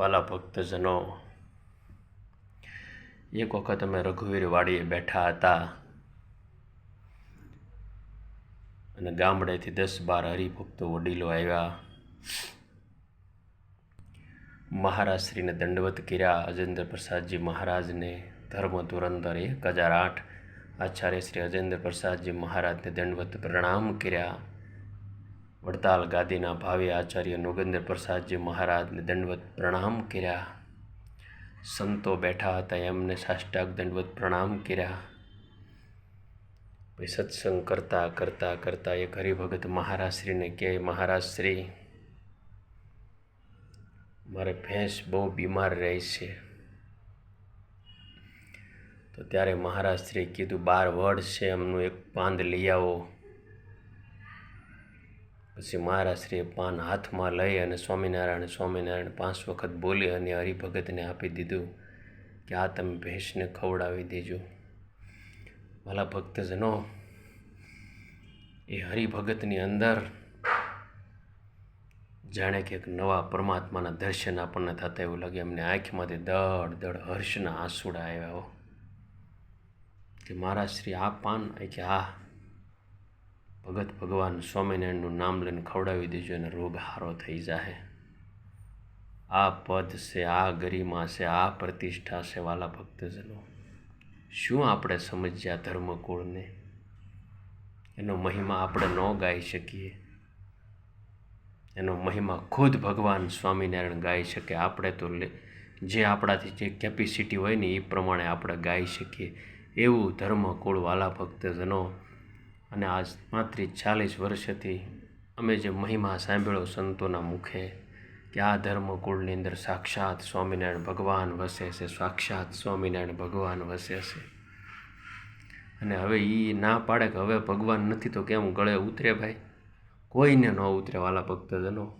વાલા ભક્તજનો, એક વખત અમે રઘુવીર વાડીએ બેઠા હતા અને ગામડેથી દસ બાર હરિભક્તો વડીલો આવ્યા. મહારાજશ્રીને દંડવત કર્યા. અજેન્દ્ર પ્રસાદજી મહારાજને ધર્મ ધુરંધર એક હજાર આઠ. આચાર્ય શ્રી અજેન્દ્ર પ્રસાદજી મહારાજને દંડવત પ્રણામ કર્યા. વડતાલ ગાદીના ભાવિ આચાર્ય નોગેન્દ્ર પ્રસાદજી મહારાજને દંડવત પ્રણામ કર્યા. સંતો બેઠા હતા, એમને સાષ્ટાક દંડવત પ્રણામ કર્યા. પછી સત્સંગ કરતા કરતા કરતા એક હરિભગત મહારાજશ્રીને કહે, મહારાજશ્રી, મારે ભેંસ બહુ બીમાર રહે છે. તો ત્યારે મહારાજશ્રીએ કીધું, બાર વડ છે, એમનું એક પાંદ લઈ આવો. પછી મહારાશ્રીએ પાન હાથમાં લઈ અને સ્વામિનારાયણ સ્વામિનારાયણ પાંચ વખત બોલી અને હરિભગતને આપી દીધું કે આ તમે ભેંસને ખવડાવી દેજો. ભલા ભક્તજનો, એ હરિભગતની અંદર જાણે કે એક નવા પરમાત્માના દર્શન આપણને થતા એવું લાગે, એમને આંખમાંથી દડ દડ હર્ષના આંસુડા આવ્યા હો. કે મહારાજ શ્રી આ પાન કે હા ભગત ભગવાન સ્વામિનારાયણનું નામ લઈને ખવડાવી દેજો અને રોગ હારો થઈ જાહે. આ પદ છે, આ ગરિમા છે, આ પ્રતિષ્ઠા છે વાલા ભક્તજનો. શું આપણે સમજ્યા ધર્મકુળને? એનો મહિમા આપણે ન ગાઈ શકીએ. એનો મહિમા ખુદ ભગવાન સ્વામિનારાયણ ગાઈ શકે. આપણે તો જે આપણાથી જે કેપેસિટી હોય ને એ પ્રમાણે આપણે ગાઈ શકીએ. એવું ધર્મકુળ વાલા ભક્તજનો અને આજ પાંત્રીસ ચાલીસ વર્ષથી અમે જે મહિમા સાંભળ્યો સંતોના મુખે કે આ ધર્મકુળની અંદર સાક્ષાત સ્વામિનારાયણ ભગવાન વસે છે સાક્ષાત સ્વામિનારાયણ ભગવાન વસે છે અને હવે એ ના પાડે કે હવે ભગવાન નથી તો કેમ ગળે ઉતરે ભાઈ? કોઈને ન ઉતરે વાલા ભક્તજનો.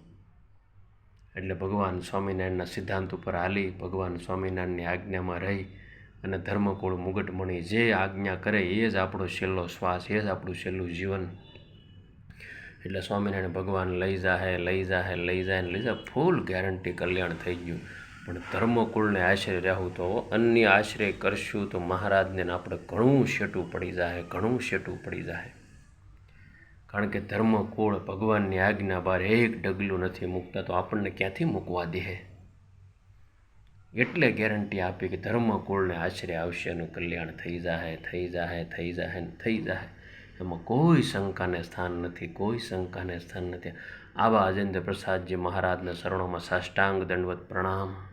એટલે ભગવાન સ્વામિનારાયણના સિદ્ધાંત ઉપર હાલી, ભગવાન સ્વામિનારાયણની આજ્ઞામાં રહી અને ધર્મકુળ મુગટમણી જે આજ્ઞા કરે એ જ આપણો છેલ્લો શ્વાસ, એ જ આપણું છેલ્લું જીવન. એટલે સ્વામિનારાયણ ભગવાન લઈ જાહે લઈ જાહે, લઈ જાય લઈ જાય ફૂલ ગેરંટી કલ્યાણ થઈ ગયું. પણ ધર્મકુળને આશ્રય રહેવું તો અન્ય આશ્રય કરશું તો મહારાજને આપણે ઘણું શેટું પડી જાય ઘણું શેટું પડી જાય કારણ કે ધર્મકુળ ભગવાનની આજ્ઞા બહાર એક ડગલું નથી મૂકતા તો આપણને ક્યાંથી મૂકવા દે એટલે ગેરંટી આપી કે ધર્મકુળને આશરે આવશે એનું કલ્યાણ થઈ જાહે થઈ જાહે થઈ જાહે થઈ જાહે. એમાં કોઈ શંકાને સ્થાન નથી, કોઈ શંકાને સ્થાન નથી. આવા અજેન્દ્ર પ્રસાદજી મહારાજના શરણોમાં સાષ્ટાંગ દંડવત પ્રણામ.